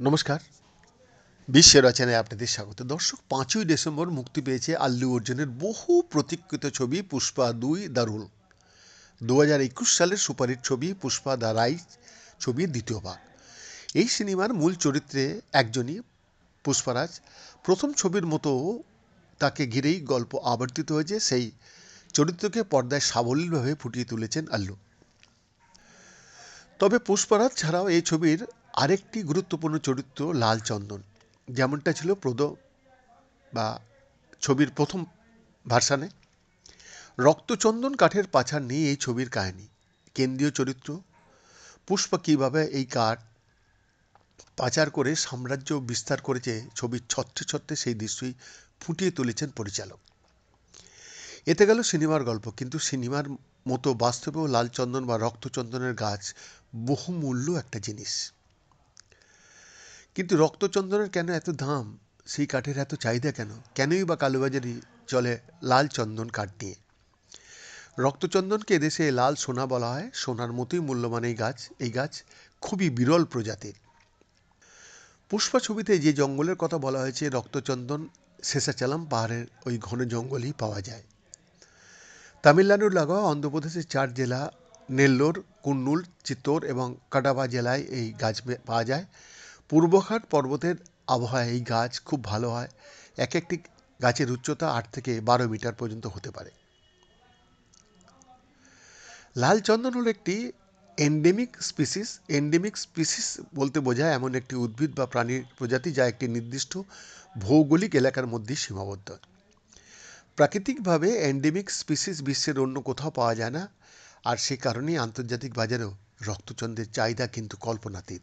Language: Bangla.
নমস্কার। বিশ্বের রচনায় আপনাদের স্বাগত। দর্শক, পাঁচই ডিসেম্বর মুক্তি পেয়েছে আল্লু অর্জুনের বহু প্রতীক্ষিত ছবি পুষ্পা দুই দারুল দু হাজার একুশ সালের সুপারহিট ছবি পুষ্পা দ্য রাইজ ছবির দ্বিতীয় ভাগ। এই সিনেমার মূল চরিত্রে একজনই পুষ্পারাজ প্রথম ছবির মতো তাকে ঘিরেই গল্প আবর্তিত হয়েছে। সেই চরিত্রকে পর্দায় সাবলীলভাবে ফুটিয়ে তুলেছেন আল্লু। তবে পুষ্পারাজ ছাড়াও এই ছবির আরেকটি গুরুত্বপূর্ণ চরিত্র লাল চন্দন। যেমনটা ছিল প্রদ বা ছবির প্রথম ভার্সানে। রক্তচন্দন কাঠের পাছার নিয়ে এই ছবির কাহিনী। কেন্দ্রীয় চরিত্র, পুষ্পা কীভাবে এই কাঠ পাচার করে সাম্রাজ্য বিস্তার করেছে ছবির ছত্রে ছত্রে সেই দৃশ্যই ফুটিয়ে তুলেছেন পরিচালক। এতে গেল সিনেমার গল্প। কিন্তু সিনেমার মতো বাস্তবেও লালচন্দন বা রক্তচন্দনের গাছ বহুমূল্য একটা জিনিস। কিন্তু রক্তচন্দনের কেন এত দাম? সেই কাঠের এত চাহিদা কেন? কেনই বা কালোবাজারি চলে লাল চন্দন কাঠ নিয়ে রক্তচন্দনকে দেশে লাল সোনা বলা হয়। সোনার মতোই মূল্যবান এই গাছ। এই গাছ খুবই বিরল প্রজাতির। পুষ্পা ছবিতে যে জঙ্গলের কথা বলা হয়েছে, রক্তচন্দন শেষাচালাম পাহাড়ের ওই ঘন জঙ্গলেই পাওয়া যায়। তামিলনাড়ুর লাগোয়া অন্ধ্রপ্রদেশের চার জেলা, নেল্লোর কুন্নুল চিত্তোর এবং কাডাবা জেলায় এই গাছ পাওয়া যায়। পূর্বঘাট পর্বতের আবহাওয়ায় এই গাছ খুব ভালো হয়। এক একটি গাছের উচ্চতা আট থেকে বারো মিটার পর্যন্ত হতে পারে। লাল চন্দন হলো একটি এন্ডেমিক স্পিসিস এন্ডেমিক স্পিসিস বলতে বোঝায় এমন একটি উদ্ভিদ বা প্রাণীর প্রজাতি যা একটি নির্দিষ্ট ভৌগোলিক এলাকার মধ্যে সীমাবদ্ধ। প্রাকৃতিকভাবে এন্ডেমিক স্পিসিস বিশ্বের অন্য কোথাও পাওয়া যায় না। আর সে কারণেই আন্তর্জাতিক বাজারেও রক্তচন্দ্রের চাহিদা কিন্তু কল্পনাতীত।